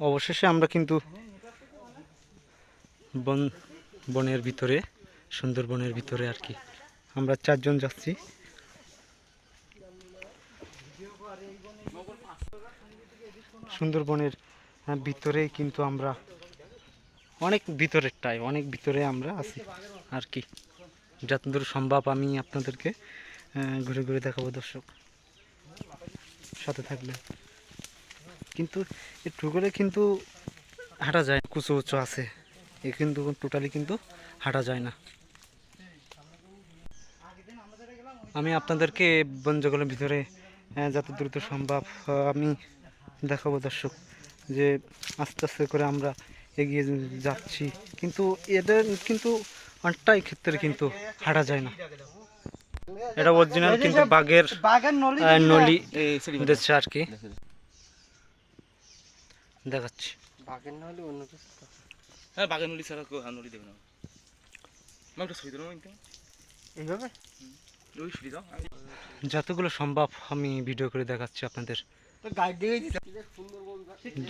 অবশেষে আমরা কিন্তু বন বনের ভিতরে সুন্দরবনের ভিতরে আর কি। আমরা চারজন যাচ্ছি। সুন্দরবনের আহ, ভিতরেই কিন্তু আমরা অনেক ভিতরেরটাই অনেক ভিতরে আমরা আছি আর কি। যতদূর সম্ভব আমি আপনাদেরকে ঘুরে ঘুরে দেখাবো দর্শক। সাথে থাকলে কিন্তু একটু করে কিন্তু হাঁটা যায় কুচো উঁচু আছে। এ কিন্তু টোটালি কিন্তু হাঁটা যায় না। আমি আপনাদেরকে বন জঙ্গলের ভিতরে যত দ্রুত সম্ভব আমি দেখাবো দর্শক যে আস্তে আস্তে করে আমরা এগিয়ে যাচ্ছি। কিন্তু এদের কিন্তু অনেকটাই ক্ষেত্রে কিন্তু হাঁটা যায় না। এটা অরিজিনাল কিন্তু বাঘের নলি এই দিচ্ছে আর কি। দেখাচ্ছি। অন্য কিছু হ্যাঁ বাগান নলি ছাড়া কেউ নলি দেবে না। আমি একটা ছবি দেবো এইভাবে? ওই ছবি দাও। যতগুলো সম্ভব আমি ভিডিও করে দেখাচ্ছি আপনাদের।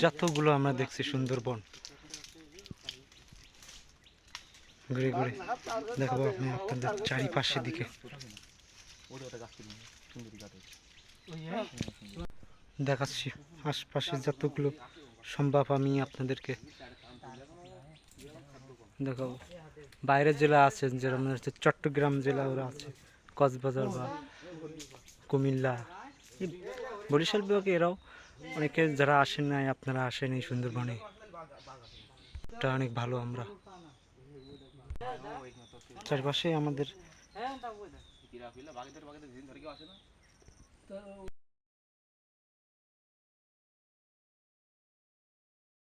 যতগুলো আমরা দেখছি সুন্দরবন। ঘুরে ঘুরে দেখাবো আপনি আপনাদের চারিপাশের দিকে। দেখাচ্ছি আশপাশে যতগুলো সম্ভব আমি আপনাদেরকে দেখো বাইরের জেলা আছে, যেরকম হচ্ছে চট্টগ্রাম জেলা ওরা আছে, কক্সবাজার বা কুমিল্লা। বরিশাল বিভাগে এরাও অনেকে যারা আসেন নাই, আপনারা আসেন এই সুন্দরবনে। এটা অনেক ভালো আমরা। চারপাশে আমাদের